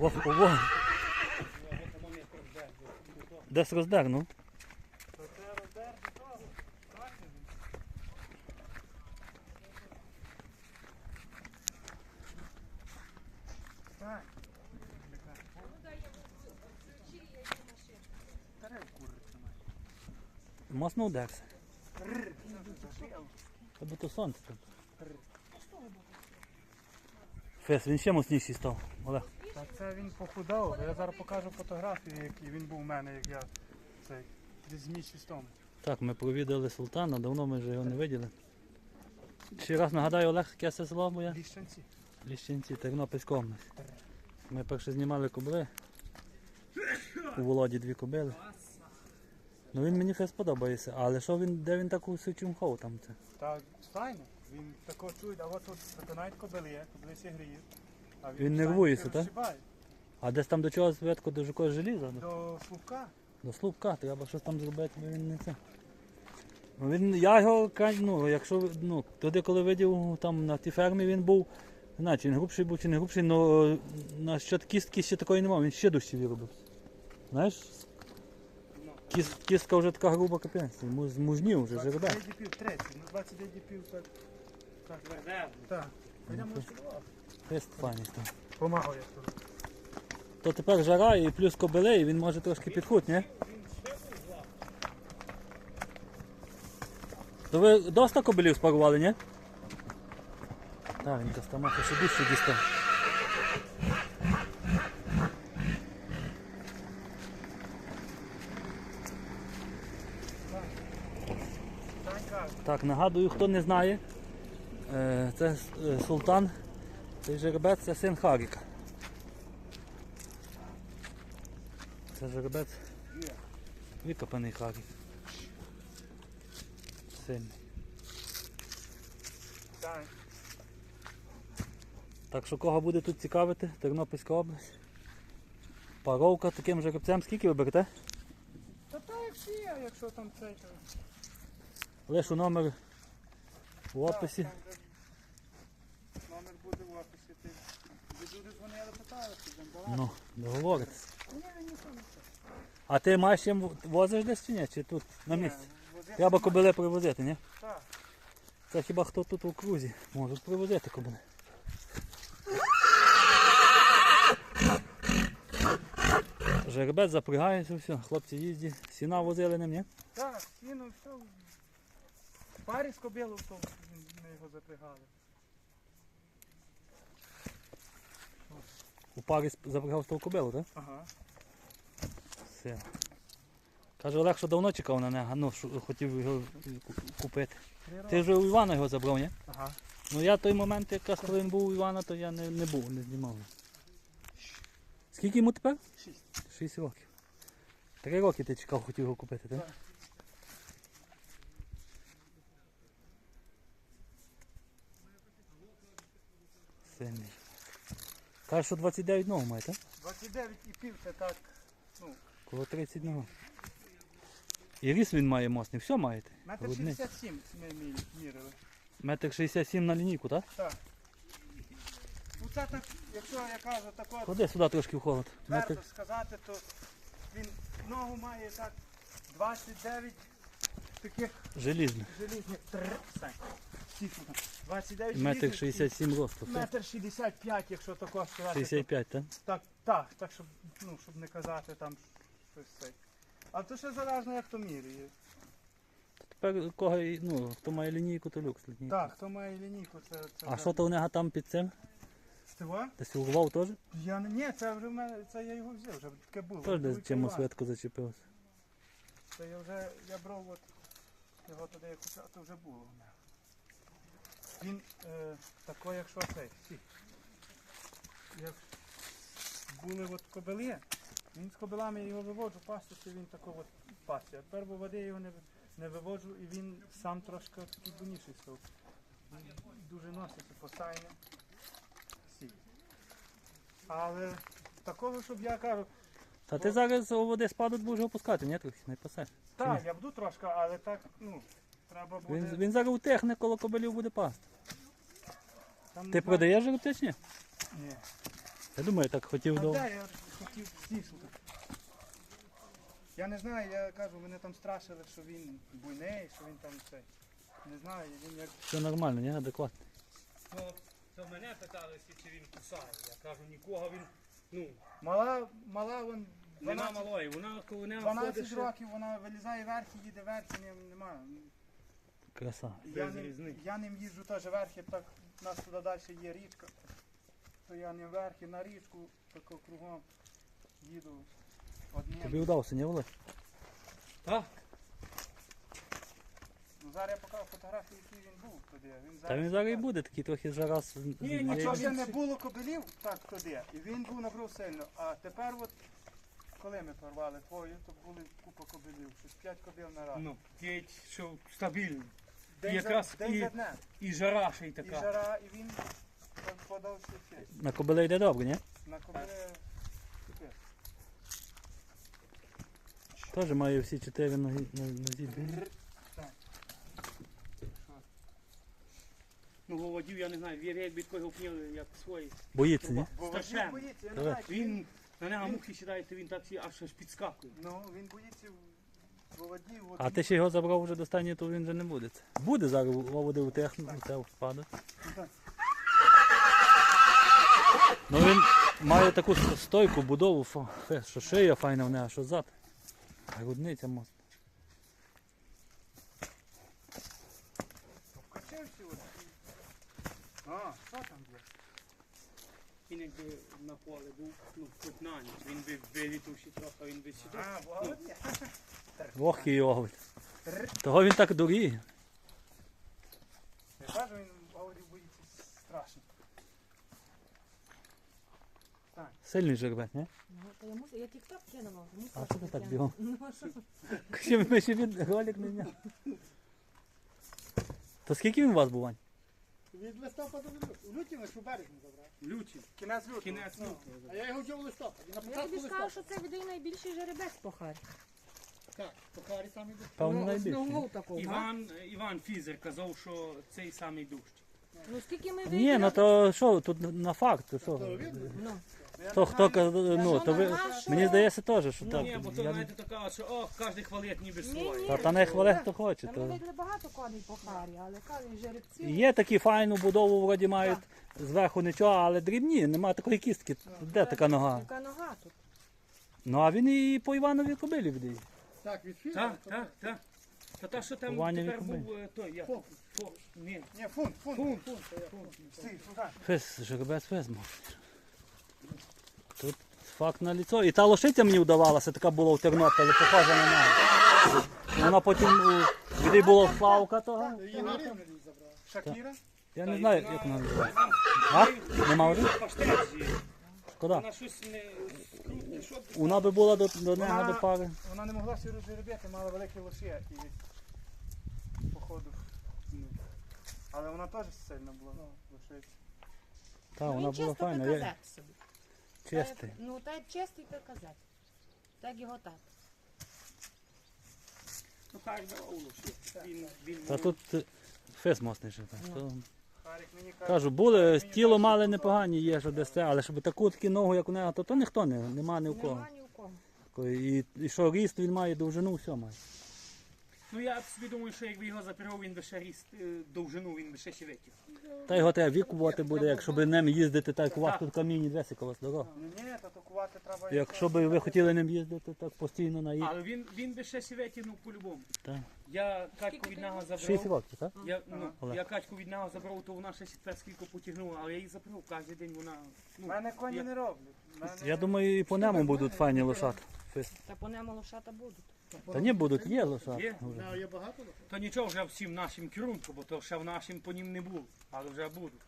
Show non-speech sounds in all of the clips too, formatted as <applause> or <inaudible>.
Ох, ого. Десь роздер. Мосно удерся. Рррр. Та то сонце тут. Фес, він ще моцніший став. Олег. Та це він похудав. Я зараз покажу фотографії, які він був у мене, як я цей десь місяць тому. Так, ми провідали султана, давно ми вже його не виділи. Ще раз нагадаю, Олег, яке це село моє? Ліщанці. Ліщинці, Тернопільська область. Ми перше знімали кобили. У Володі дві кобили. Ну він мені фес подобається, але що він, де він таку сичумхов там це? Та файно. Він тако чує, а от тут кобили є, кобили всі гріють. А Він нервується, так? розшибає. А десь там до чого зветку до якогось желіза? До, До слупка. до слупка, треба щось там зробити, бо він не це. Ну, він, я його, ка- ну, якщо, ну, тоді, коли видів там на тій фермі він був, не знаю, чи він грубший був, чи не грубший, але на щот кістки ще такої немає, він ще дужче робив. Знаєш? Кіс, кістка вже така груба капець, йому змужнів вже жеребець. 29 діпів 30, ну 29 діпів так. Так, сюди. Тест файний став. Помагав тут. То тепер жара і плюс кобили, і він може трошки підхуд, ні? То ви доста кобилів спарували, ні? Так, він Костомаха ще більше дістав. Так, нагадую, хто не знає, це е, султан, цей жеребець це син Харіка. Це жеребець викопаний Харік. Сильний. Так що кого буде тут цікавити, Тернопільська область. Паровка таким жеребцем скільки ви берете? Та так як всі, якщо там цей, то... Лише номер в описі. Так, там де Номер буде в описі. Ти ви люди дзвонили, питали, чи там балакали. Ну, це. А ти маєш їм возиш десь чи ні? Чи тут на місці? Треба кобили привозити, ні? Так. Це хіба хто тут у крузі можуть привозити кобили. Жеребець запрягається, все, хлопці їздять, сіна возили ним, ні? Так, сіно, все. В парі з кобилою, то ми його запрягали. У парі запрягав кобилу, так? Ага. Все. Каже, Олег, що давно чекав на нього, ну, що хотів його купити. Ти вже у Івана його забрав, ні? Ага. Ну я той момент, якраз коли він був у Івана, то я не, не був, не знімав. Скільки йому тепер? Шість. Шість років. Три роки ти чекав, хотів його купити, так? Так. Сильний. Каже, що 29 ног має, так? 29 і пів це так. Ну, Коло 30 ног. І ріс він має мощний, все маєте? метр Грудний. 67 ми мі- мірили. Метр 67 на лінійку, так? Так. Ну це так, якщо я кажу так от Ходи сюди трошки в холод. твердо Метр... сказати, то він ногу має так 29 таких Желізний. желізних тр. Стань. Стільки там. 29 Метр желізних 67 росту. Метр 65, якщо тако сказати. 65, так? Так, так, так, щоб, ну, щоб не казати там щось цей. А то ще залежно як то міряє. Тепер кого, ну, хто має лінійку, то люкс лінійку. Так, хто має лінійку, це. це А що то у нього там під цим? Стива? Десь урвав теж? Я не. Ні, це вже в мене, це я його взяв, вже таке було. Теж десь чимось ветку зачепився. Це я вже, я брав от, його туди я то вже було в мене. Він е, такий, якщо цей. Як були от кобили, він з кобилами його виводжу пастися, він такий от пасся. А тепер бо води його не, не виводжу і він сам трошки такий буніший став. Він Дуже носиться постійно. Всі. Але такого, щоб я кажу, Та ти зараз у води спадок будеш його пускати, ні, трохи, не пасеш. так, я буду трошки, але так, ну, треба буде. Він, він зараз утехне, коло кобилів буде пасти. там, Ти знаю- продаєш чи ні? Я думаю, так хотів А до. де я хотів стішити? Я не знаю, я кажу, мене там страшили, що він буйний, що він там цей. Не знаю, він як. Все нормально, ні? Адекватно. Ну, то мене питалися, чи він кусає. Я кажу, нікого він, ну, Мала, мала вон нема 12, малої. Вона коли не 12 ходиш, років, вона вилізає вверх і їде вверх, і немає. Краса. Я Без ним, різниці. я ним їжджу теж вверх, і так у нас туди далі є річка. То я не вверх і на річку, тако кругом їду одним. Тобі вдався, не Володь? Так, Ну, зараз я покажу фотографії, які він був тоді. Він Та він зараз і буде такий трохи зараз. Ні, нічого, Якщо він не було кобилів, так тоді, і він був набрав сильно. А тепер от, коли ми порвали твою, то були купа кобилів, щось 5 кобил на раз. ну, п'ять, що стабільно. День якраз за, день і- за днем. І жара ще й І така. жара, і він подав все. На кобиле йде добре, ні? На кобили капець. Теж має всі чотири ноги на нозі. Ну, Володів, я не знаю, він як від кого пняли, як свої. Боїться, ні? Бо Страшенно. боїться, я не Давай. знаю, чи він, Він на нього мухи то він так всі аж аж підскакує. ну, він боїться володів. От А ти ще його забрав вже до стані, то він вже не буде. Буде зараз воводи у техніку, це впаде. Ну він має таку стойку, будову, що шия файна в нього, що зад. Грудниця от. А, що там є? Він якби на поле був, ну, тут на ніч. Він би вилітав ще трохи, він би сюди. А, володя. Ох і його. Того він так дуріє. Я кажу, він володів боїться страшно. Сильний жеребець, ні? Ну, то я, тік-так кинула. А що ти так бігом? Ну, що? Ще ми ще від ролик не зняв. То скільки він у вас був, Вань? Від листопада до лютого. У люті ми ж у березні забрав. Люті. Кінець лютого. Кінець лютого. А я його взяв у листопаді. На Я початку тобі листопада. що це відей найбільший жеребець по харі. Так, по карі саме йде. Певно Ну, найбільший. основного такого. Іван, Іван Фізер казав, що цей самий дужчий. Ну скільки ми Ні, ну то що, тут на факт, то що? Видно? Ну, Я Хто, казав, ну, то ви, мені здається теж, що Ну, так. ні, бо то, я- знаєте, така, що о, кожен хвалить ніби Ні, своє. ні. Та, та не хвале, хто хоче. Там То... ми видали багато коней по харі, але кажуть, жеребців. Є такі файну будову, вроді мають зверху нічого, але дрібні, немає такої кістки. Де така нога? Яка нога тут? Ну а він і по Іванові кобилі віддає. Так, від фільму. Так, так, так. Та та, що там Ваня тепер був е, той, як? Фок. Фок. Ні. Ні, фунт, фунт. Фунт. Стій, шукай. Фес, жеребець мав. Тут факт на ліцо. І та лошиця мені вдавалася, така була у Тернополі, похожа на нього. Вона потім у була Славка того. Її на рівні забрав. Шакіра? Я не знаю, як вона називається. А? Нема вже? Паштет з'їв. Шкода. Вона щось не скрутне, що Вона би була до, до нього Вона- до пари. Вона не могла сіру жеребити, мала великі лоші і походу. ну. Але вона теж сильна була. лошиця. Та, Ну, вона була файна. казак Я... собі. Чистий. Та- Ну, та й чистий казак. Так його так. Ну, лише. Він, він Та тут е, фес моцний жеребець. То... Кажу, були, тіло мали непогані, є, що десь це, але щоб таку таку ногу, як у нього, то, то ніхто не, нема ні у кого. Нема ні у кого. І, і що ріст він має, довжину, все має. Ну я собі думаю, що якби його запіров, він би ще ріст е, довжину, він би ще ще витяг. Та його треба вікувати буде, якщо би ним їздити, так вас тут камінь десь вас дорога. ну ні, та тукувати треба. Якщо би ви хотіли ним їздити, так постійно на їх. Але він, він би ще витягнув по-любому. Так. Я качку від нього йому? Шість забрав. років, так? Я, ну, Олег. я качку від нього забрав, то вона ще тепер скільки потягнула, але я її забрав, кожен день вона. У Ну, мене коні я- не роблять. Мене... Я думаю, і по нему будуть файні лошати. Та по нему лошата будуть. Та ні, будуть, є лошати. Є? вже. Да, Є багато. То нічого вже всім нашим керунку, бо то ще в нашим по нім не було, але вже будуть.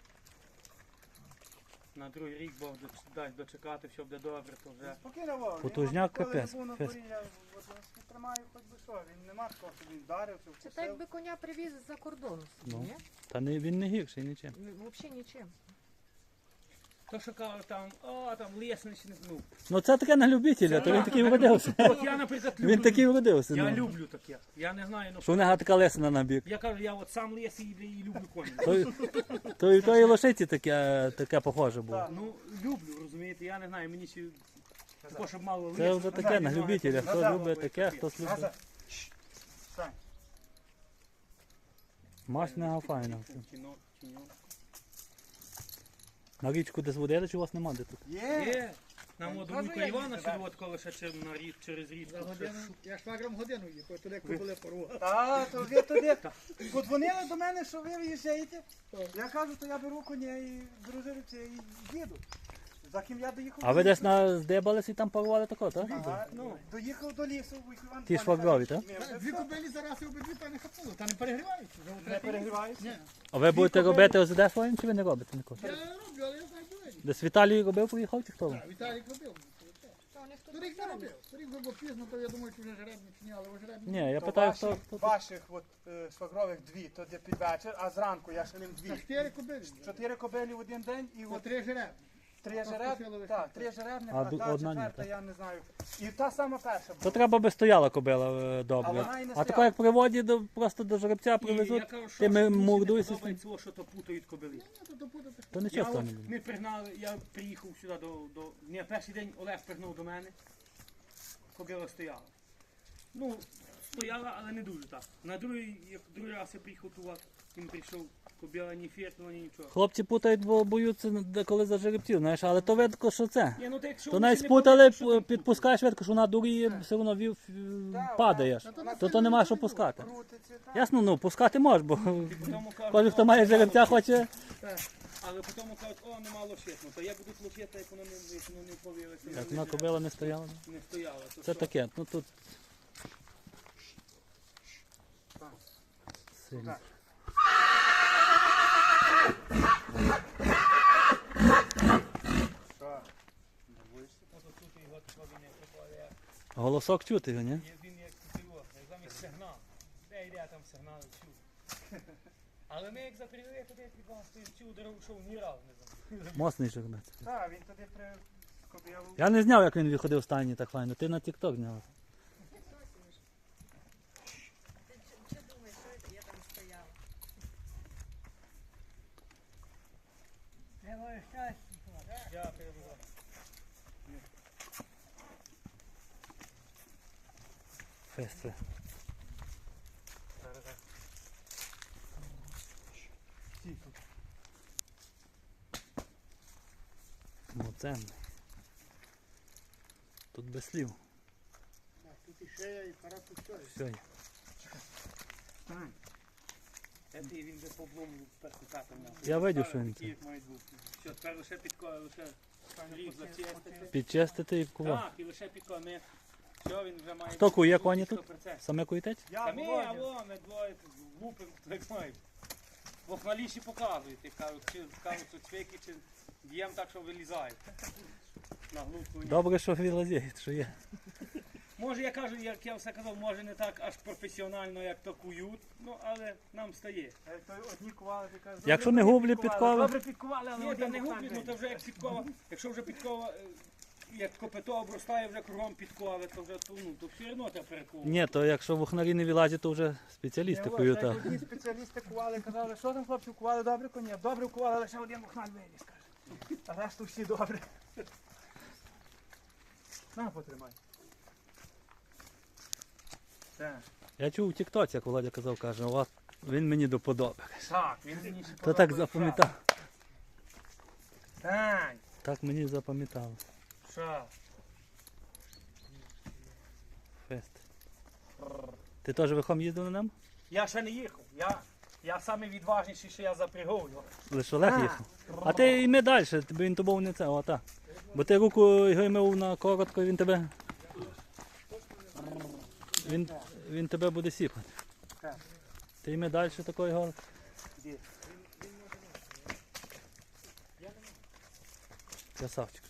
На другий рік Бог доч- дасть дочекати, все буде добре, то вже. Спокійно, Вова. він Потужняк коли не капець, був на капець. от, хоч би що. Він нема такого, що він вдарився, Це так вкусив. якби коня привіз з-за кордону. Ну. Ні? Та не, він не гірший нічим. Взагалі нічим. То, що кажуть, там, о, там лісничник, ну. Ну це таке на любителя, то він такий вродився. От я, наприклад, люблю. Він такий вродився. Я ну. люблю таке. Я не знаю, ну Що в нього така лесена на бік. Я кажу, я от сам ліс і, і люблю коні. То, то і тої лошиці таке, таке похоже було. Ну, люблю, розумієте, я не знаю, мені ще також, щоб мало Це вже таке на любителя. Хто любить таке, хтось любить. Масляга файна. Кіно, кіно. На річку десь водили, чи у вас нема де тут? Є. Нам от Дмитро Івана їздив, лише чи коли ще через, на рік, через річку. За годину, я швагром годину їхав, туди кобили порвав. Та, то ви туди. Подзвонили до мене, що ви виїжджаєте. Я кажу, то я беру коня і дружину і їду. За ким я доїхав. А ви десь на здебалися і там порвали тако, так? Ага, ну, доїхав до лісу, Іван Ті швагрові, так? Дві кобилі зараз і обидві та не хапнули, та не от Не? Ні. А ви будете робити ОЗД своїм, чи ви не робите ніколи? Я роблю, але я знаю. Десь Віталій робив, поїхав чи хто? Так, Віталік робив. Торік не робив. Торік було пізно, то я думаю, що вже жеребні чи ні, але вже жеребні. Ні, я питаю, хто. хто тут. ваших от, е, швагрових дві, то де під вечір, а зранку я ще ним дві. чотири кобилі. Чотири кобилі в один день і По от три жеребні. Три жеребні. Так, три жеребні, А а та одна ні, четверта, так. я не знаю. І та сама перша була. То треба би стояла кобила е, А добре. вона і не А тако стояла. як приводять до, просто до жеребця І привезуть, ти ми мені мордуйся з подобається, о, що то путають кобили. Ні, то Я нічого от, не буде. ми пригнали, я приїхав сюди до, до... Ні, перший день Олег пригнув до мене, кобила стояла. Ну, стояла, але не дуже так. На другий, як другий раз я приїхав туди, він прийшов, кобила ні фіртнула, ні нічого. Хлопці путають, бо боються деколи за жеребців, знаєш, але то видко, що це. Ні, ну, то якщо То вони навіть не спутали, що підпускаєш видко, що вона дуріє, все одно вів, Так, падаєш. вона- То то нема що пускати. Ясно, ну пускати можеш, бо кажуть, кожен, хто «О, має жеребця, хоче. Але потім кажуть, о, нема лошит. Ну, то як будуть лошити, як воно не, як воно не повілиться, Так, вона кобила не стояла. не стояла. То Це що? таке, ну тут. Сильно. Що? Ото тут його такого він як прикладає. Голосок чути його, ні? Він як його, як замість сигнал. Де йде там сигнал, чув. Але ми як запрягли, туди вас чув дорогу, що ні разу не знав. Мосний жеребець. Так, він туди при. Я не зняв, як він виходив в стані так файно. Ти на тік-ток зняв. Ти чи- чи думаєш, що це я там стояла? Дякую. Фест. Моценний. Тут без слів. Так, Тут і шея, і пара тут все. Стань. Це він вже по облому першу кату. Я видів, що він це. як. Все, тепер лише підколи, лише рік зачистити. Підчистити і кува. Так, і лише підколи. Ми, все, він вже має Хто кує бути коні тут? 100%. Саме куєтець? Я Та ми, Володя. або ми двоє тут лупимо, так мають. Бо хваліші показують, як кажуть, чи кажуть, що цвіки, чи б'ємо так, що вилізають. На глутку ні. Добре, що вилазять, що є. Може, я кажу, як я все казав, може не так аж професіонально, як то кують, ну але нам стає. Е, то одні кували, ти кажеш, Якщо не гублі підкови. Добре підкували, але Ні, та один не гублі, ну то вже як підкова, якщо вже підкова, е, як копито обростає вже кругом підкови, то вже то, ну, то все одно треба перековувати. Ні, то якщо вухнарі не вилазять, то вже спеціалісти кують. а. Одні спеціалісти кували, казали, що там хлопці кували добре коні, добре кували, лише один бухан виліз, каже. А решту всі добре. <laughs> На, потримай. Так. Я чув у Тіктоці, як Володя казав, каже, «О, він мені до подоби. Так, він мені ще То так подобається. запам'ятав. Так. Так мені запам'ятало. Що? Фест. Ти теж верхом їздив на ньому? Я ще не їхав. Я, я саме відважніший, що я запрягав його. Лише Олег їхав. А ти йми далі, тобі він тобою не це, ота. Бо ти руку його ймив на коротко, він тебе. Він, він тебе буде сіпати. Так. Ти йми далі такої. Іди. Красавчик.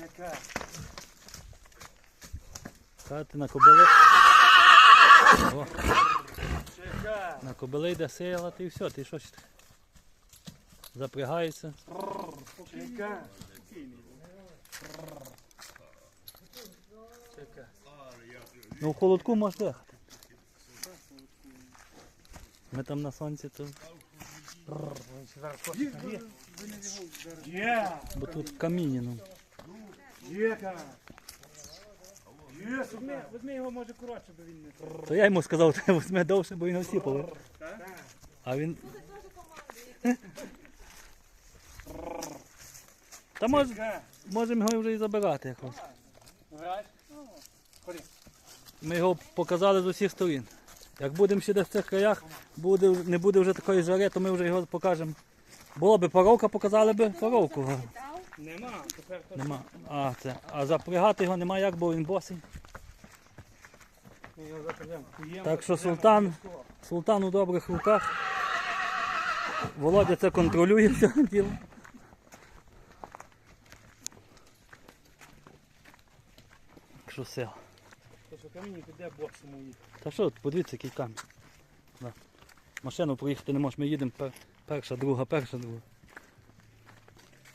Яка? Та ти на кобили. О, Яка? на кобили йде сила, ти все, ти що ще? Запрягається. Чекай. Ну в холодку можеш дихати. Ми там на сонці, то. Є! Бо тут каміння. Ну. Є! Візьми, супер! його може коротше, бо він не То я йому сказав, <laughs> треба візьме довше, бо він осіпали. А він. Та мож, Чекай. можемо його вже і забирати якось. Граєш? Ми його показали з усіх сторін. Як будемо ще десь в цих краях, буде, не буде вже такої жари, то ми вже його покажемо. Було б поровка, показали б поровку. Нема. Тепер то Нема. А, це. а запрягати його немає як, бо він босий. Ми його запрягемо. Куємо, Так що запрягемо султан, султан у добрих руках. Володя це контролює <laughs> все діло. Так Що сила. Камінь піде боксом їхати. Та що, подивіться, який камінь. Машину проїхати не можеш, ми їдемо пер- перша, друга, перша, друга.